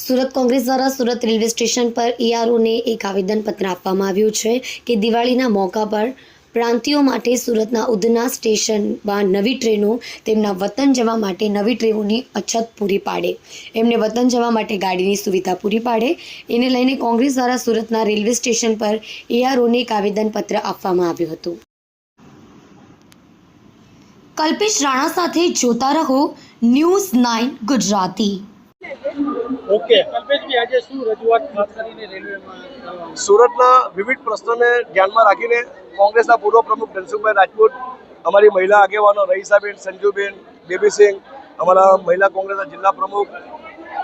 સુરત કોંગ્રેસ દ્વારા Surat railway station પર ઈઆરઓને એક આવેદનપત્ર આપવામાં આવ્યું છે કે દિવાળીના મોકા પર પ્રાંતિયો માટે સુરતના ઉધના સ્ટેશનમાં નવી ટ્રેનો તેમના વતન જવા માટે નવી ટ્રેનોની અછત પૂરી પાડે. એમને વતન જવા માટે ગાડીની સુવિધા પૂરી પાડે. એને લઈને કોંગ્રેસ દ્વારા સુરતના રેલવે સ્ટેશન પર એઆરઓને એક આવેદનપત્ર આપવામાં આવ્યું હતું. કલ્પેશ રાણા સાથે જોતા રહો news nine Gujarati. Okay. Kalpeshbhai આજે શું રજૂઆત ખાસ કરીને રેલવેમાં સુરતના વિવિધ પ્રશ્નોને ધ્યાનમાં રાખીને કોંગ્રેસના પૂર્વ પ્રમુખ ધનસુખભાઈ રાજપૂત અમારી મહિલા આગેવાનો રહીસાબેન સંજુબેન બેબીસિંહ અમારા મહિલા કોંગ્રેસના જિલ્લા પ્રમુખ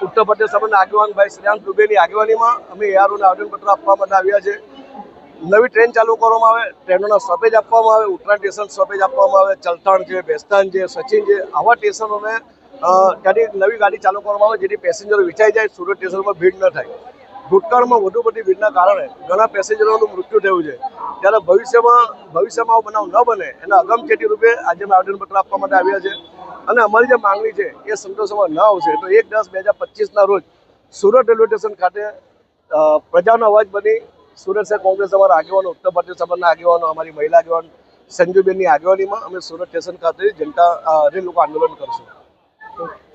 ઉત્તર પ્રદેશ સંબંધના આગેવાન ભાઈ શ્રીયાંત દુબેની આગેવાનીમાં અમે એઆરઓને આવેદનપત્ર આપવા માટે આવ્યા છે. નવી ટ્રેન ચાલુ કરવામાં આવે ટ્રેનોના સ્ટોપેજ આપવામાં આવે ઉત્તરાયણ સ્ટેશન સ્ટોપેજ આપવામાં આવે ચલતાણ છે બેસ્તાન છે સચિન છે આવા સ્ટેશનોને અ, ત્યાંથી નવી ગાડી ચાલુ કરવામાં આવે જેથી પેસેન્જરો વિચાઈ જાય સુરત સ્ટેશનમાં ભીડ ન થાય. ભૂતકાળમાં વધુ પડતી ભીડના કારણે ઘણા પેસેન્જરોનું મૃત્યુ થયું છે. ત્યારે ભવિષ્યમાં ભવિષ્યમાં આવો બનાવ ન બને એના અગમચેતી રૂપે આજે અમે આવેદનપત્ર આપવા માટે આવ્યા છે અને અમારી જે માંગણી છે એ સંતોષમાં ન આવશે. તો એક દસ બે હજાર પચીસના રોજ સુરત રેલવે સ્ટેશન ખાતે પ્રજાનો અવાજ બની સુરત શહેર કોંગ્રેસ અમારા આગેવાનો ઉત્તર ભારતીય સંબંધના આગેવાનો અમારી મહિલા આગેવાન સંજુબેનની આગેવાનીમાં અમે સુરત સ્ટેશન ખાતે જનતા રેલ લોકો આંદોલન કરશું. ઓકે